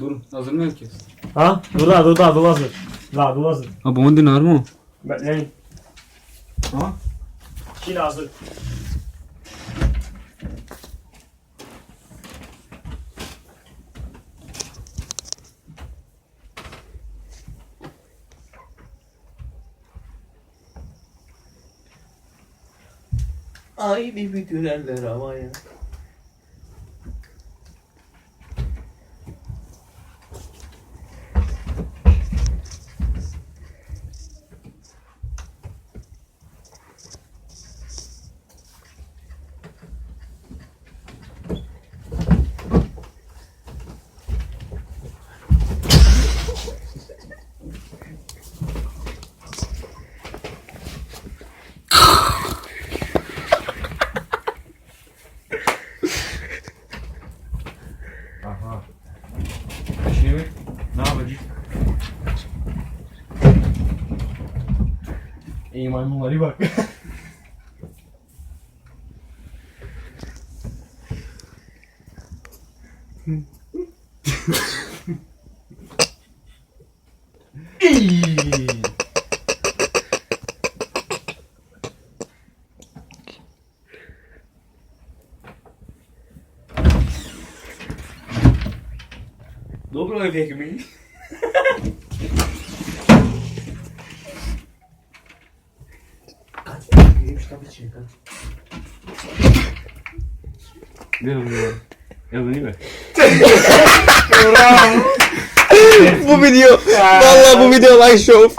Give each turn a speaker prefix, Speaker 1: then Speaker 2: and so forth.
Speaker 1: Dur hazır mı herkes?
Speaker 2: Ha? Dur da dur da dur hazır. La dur hazır.
Speaker 1: Ha bunu dinar mı?
Speaker 2: Bekleyin.
Speaker 1: Ha?
Speaker 2: Şimdi hazır.
Speaker 3: Ay bir gülerler havaya.
Speaker 1: Aha. Şimdi ne yapacağız?
Speaker 2: İyi maymunları bak.
Speaker 3: Dobro efekt mi? Kaç gireyim şu tabii içine kaç.
Speaker 1: Ver onu ya. Ya bunu ver.
Speaker 3: bu video. Vallahi bu video like show.